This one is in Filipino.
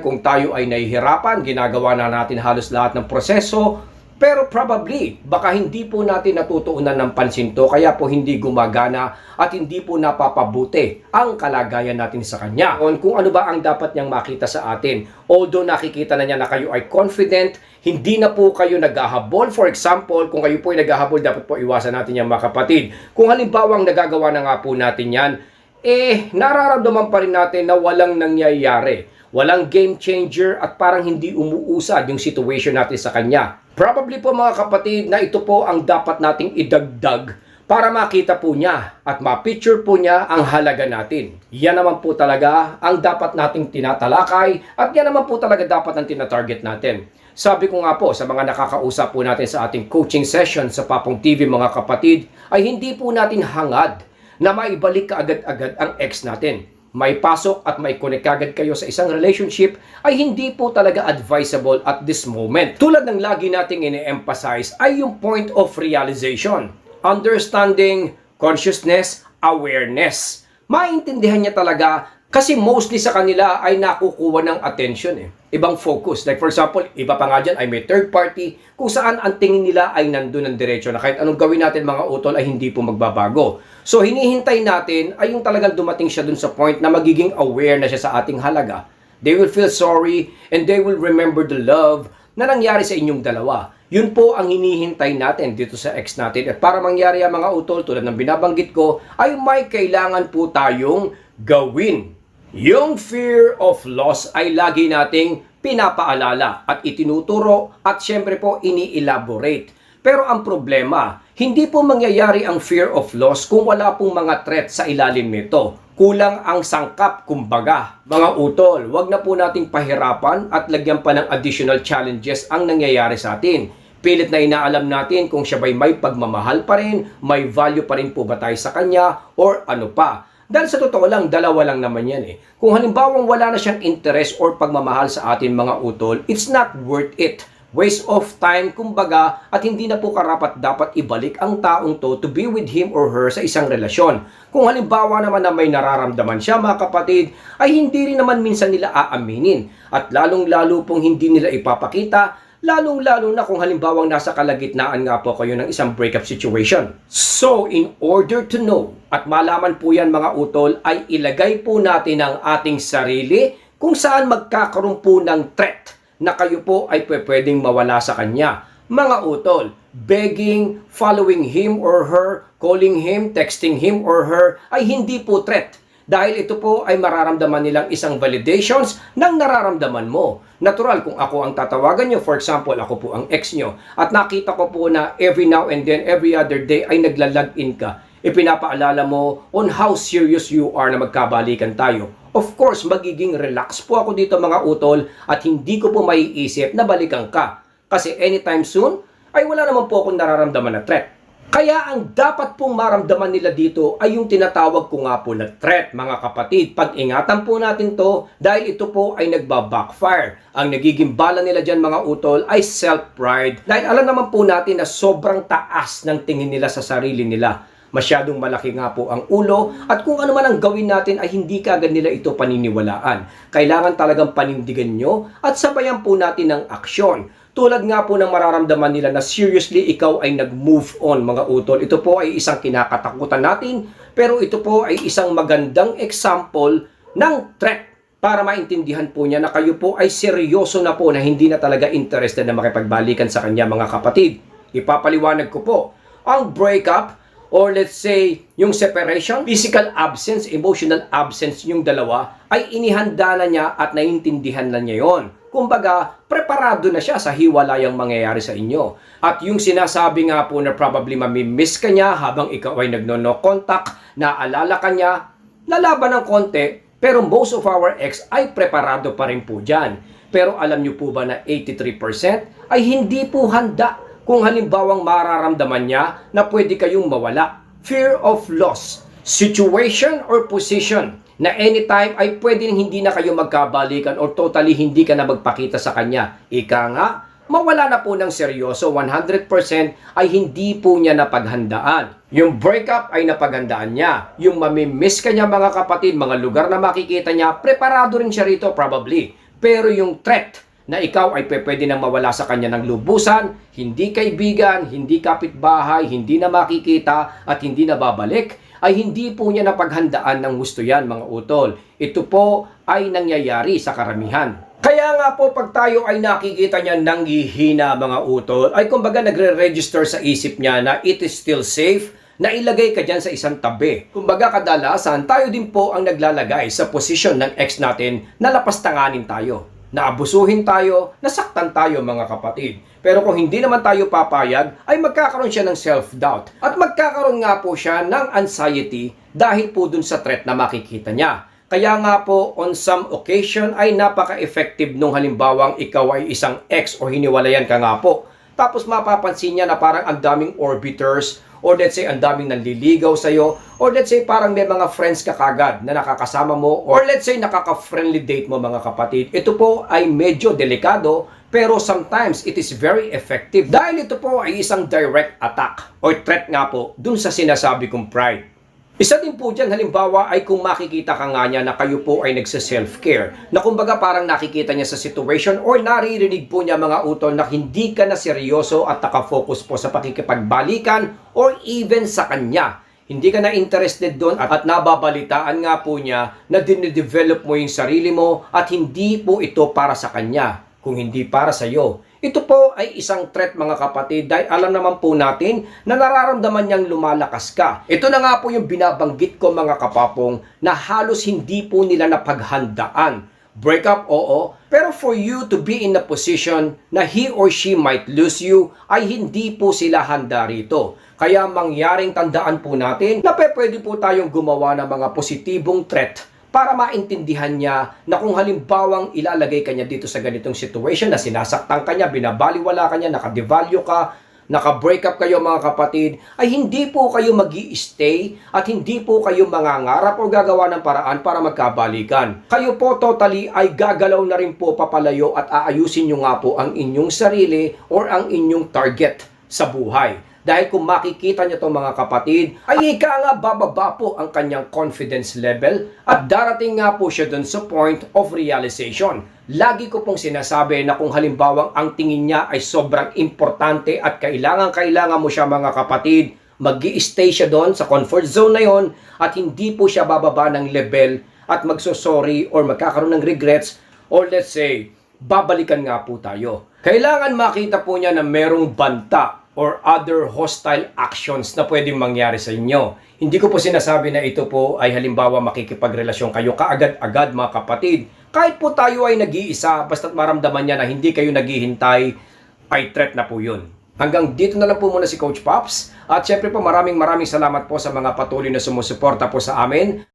kung tayo ay nahihirapan, ginagawa na natin halos lahat ng proseso, pero probably, baka hindi po natin natutuunan ng pansin to, kaya po hindi gumagana at hindi po napapabuti ang kalagayan natin sa kanya. Kung ano ba ang dapat niyang makita sa atin. Although nakikita na niya na kayo ay confident, hindi na po kayo naghahabol. For example, kung kayo po ay naghahabol, dapat po iwasan natin yan mga kapatid. Kung halimbawa ang nagagawa na nga po natin yan, eh, nararamdaman pa rin natin na walang nangyayari. Walang game changer at parang hindi umuusad yung situation natin sa kanya. Probably po mga kapatid na ito po ang dapat nating idagdag para makita po niya at ma-picture po niya ang halaga natin. Yan naman po talaga ang dapat nating tinatalakay at yan naman po talaga dapat ang tinatarget natin. Sabi ko nga po sa mga nakakausap po natin sa ating coaching session sa Papong TV mga kapatid ay hindi po natin hangad na maibalik kaagad-agad ang ex natin. May pasok at may connect agad kayo sa isang relationship ay hindi po talaga advisable at this moment. Tulad ng lagi nating ini-emphasize ay yung point of realization. Understanding, consciousness, awareness. Maintindihan niya talaga kasi mostly sa kanila ay nakukuha ng attention eh. Ibang focus. Like for example, iba pa nga dyan ay may third party kung saan ang tingin nila ay nandun ng diretsyo na kahit anong gawin natin mga utol ay hindi po magbabago. So hinihintay natin ay yung talagang dumating siya dun sa point na magiging aware na siya sa ating halaga. They will feel sorry and they will remember the love na nangyari sa inyong dalawa. Yun po ang hinihintay natin dito sa ex natin. At para mangyari ang mga utol tulad ng binabanggit ko ay may kailangan po tayong gawin. Yung fear of loss ay lagi nating pinapaalala at itinuturo at syempre po ini-elaborate. Pero ang problema, hindi po mangyayari ang fear of loss kung wala pong mga threat sa ilalim nito. Kulang ang sangkap, kumbaga. Mga utol, wag na po nating pahirapan at lagyan pa ng additional challenges ang nangyayari sa atin. Pilit na inaalam natin kung siya ba'y may pagmamahal pa rin, may value pa rin po ba tayo sa kanya, or ano pa. Dahil sa totoo lang, dalawa lang naman yan eh. Kung halimbawa wala na siyang interest or pagmamahal sa atin mga utol, it's not worth it. Waste of time, kumbaga, at hindi na po karapat dapat ibalik ang taong to to be with him or her sa isang relasyon. Kung halimbawa naman na may nararamdaman siya mga kapatid, ay hindi rin naman minsan nila aaminin. At lalong-lalo pong hindi nila ipapakita lalong-lalo na kung halimbawang nasa kalagitnaan nga po kayo ng isang breakup situation. So, in order to know at malaman po yan mga utol, ay ilagay po natin ang ating sarili kung saan magkakaroon po ng threat na kayo po ay pwedeng mawala sa kanya. Mga utol, begging, following him or her, calling him, texting him or her, ay hindi po threat dahil ito po ay mararamdaman nilang isang validations ng nararamdaman mo. Natural, kung ako ang tatawagan nyo, for example, ako po ang ex nyo, at nakita ko po na every now and then, every other day, ay naglalag-in ka, ipinapaalala mo on how serious you are na magkabalikan tayo. Of course, magiging relax po ako dito mga utol at hindi ko po maiisip na balikan ka. Kasi anytime soon, ay wala naman po akong nararamdaman na threat. Kaya ang dapat pong maramdaman nila dito ay yung tinatawag ko nga po na threat mga kapatid. Pag-ingatan po natin to dahil ito po ay nagba-backfire. Ang nagiging bala nila dyan mga utol ay self-pride. Dahil alam naman po natin na sobrang taas ng tingin nila sa sarili nila. Masyadong malaki nga po ang ulo at kung ano man ang gawin natin ay hindi kagad nila ito paniniwalaan. Kailangan talagang panindigan nyo at sabayan po natin ng aksyon. Tulad nga po ng mararamdaman nila na seriously ikaw ay nag-move on mga utol. Ito po ay isang kinakatakutan natin pero ito po ay isang magandang example ng threat para maintindihan po niya na kayo po ay seryoso na po na hindi na talaga interested na makipagbalikan sa kanya mga kapatid. Ipapaliwanag ko po, ang breakup or let's say yung separation, physical absence, emotional absence yung dalawa ay inihanda na niya at naiintindihan na niya yon. Kumbaga, preparado na siya sa hiwalayang mangyayari sa inyo. At yung sinasabi nga po na probably mamimiss ka niya habang ikaw ay nagno-no contact, naalala ka niya, lalaban ng konti, pero most of our ex ay preparado pa rin po dyan. Pero alam niyo po ba na 83% ay hindi po handa kung halimbawang mararamdaman niya na pwede kayong mawala. Fear of loss, situation or position na anytime ay pwede hindi na kayo magkabalikan or totally hindi ka na magpakita sa kanya. Ika nga, mawala na po ng seryoso, 100% ay hindi po niya napaghandaan. Yung breakup ay napaghandaan niya. Yung mamimiss ka niya mga kapatid, mga lugar na makikita niya, preparado rin siya rito probably. Pero yung threat na ikaw ay pwede nang mawala sa kanya ng lubusan, hindi kaibigan, hindi kapitbahay, hindi na makikita at hindi na babalik, ay hindi po niya napaghandaan ng gusto yan mga utol. Ito po ay nangyayari sa karamihan. Kaya nga po pag tayo ay nakikita niya nanghihina mga utol, ay kumbaga nagre-register sa isip niya na it is still safe, na ilagay ka dyan sa isang tabi. Kumbaga kadalasan, tayo din po ang naglalagay sa posisyon ng ex natin na lapastanganin tayo. Naabusuhin tayo, nasaktan tayo mga kapatid. Pero kung hindi naman tayo papayag, ay magkakaroon siya ng self-doubt. At magkakaroon nga po siya ng anxiety dahil po dun sa threat na makikita niya. Kaya nga po, on some occasion ay napaka-effective nung halimbawang ikaw ay isang ex o hiniwalayan ka nga po. Tapos mapapansin niya na parang ang daming orbiters or let's say ang daming nanliligaw sa'yo or let's say parang may mga friends ka kagad na nakakasama mo or let's say nakaka-friendly date mo mga kapatid. Ito po ay medyo delikado pero sometimes it is very effective dahil ito po ay isang direct attack or threat nga po dun sa sinasabi kong pride. Isa din po dyan, halimbawa, ay kung makikita ka nga niya na kayo po ay nagsa-self-care, na kumbaga parang nakikita niya sa situation or naririnig po niya mga utol na hindi ka na seryoso at nakafocus po sa pakikipagbalikan or even sa kanya. Hindi ka na interested doon at, at nababalitaan nga po niya na dinidevelop mo yung sarili mo at hindi po ito para sa kanya, kung hindi para sa iyo. Ito po ay isang threat mga kapatid dahil alam naman po natin na nararamdaman niyang lumalakas ka. Ito na nga po yung binabanggit ko mga kapapong na halos hindi po nila napaghandaan. Break up, oo. Pero for you to be in a position na he or she might lose you, ay hindi po sila handa rito. Kaya mangyaring tandaan po natin na pwede po tayong gumawa ng mga positibong threat para maintindihan niya na kung halimbawang ilalagay kanya dito sa ganitong situation na sinasaktan kanya, binabaliwala kanya, nakadevalue ka, naka-break up kayo mga kapatid, ay hindi po kayo mag stay at hindi po kayo mangangarap o gagawa ng paraan para magkabalikan. Kayo po totally ay gagalaw na rin po papalayo at aayusin nyo nga po ang inyong sarili or ang inyong target sa buhay. Dahil kung makikita niyo to mga kapatid, ay ika nga bababa po ang kanyang confidence level at darating nga po siya dun sa point of realization. Lagi ko pong sinasabi na kung halimbawang ang tingin niya ay sobrang importante at kailangan-kailangan mo siya mga kapatid, mag stay siya doon sa comfort zone na yon at hindi po siya bababa ng level at magsosorry or magkakaroon ng regrets or let's say, babalikan nga po tayo. Kailangan makita po niya na merong banta or other hostile actions na pwedeng mangyari sa inyo. Hindi ko po sinasabi na ito po ay halimbawa makikipagrelasyon kayo kaagad-agad mga kapatid. Kahit po tayo ay nag-iisa, basta't maramdaman niya na hindi kayo naghihintay, ay threat na po yun. Hanggang dito na lang po muna si Coach Pops. At syempre po maraming maraming salamat po sa mga patuloy na sumusuporta po sa amin.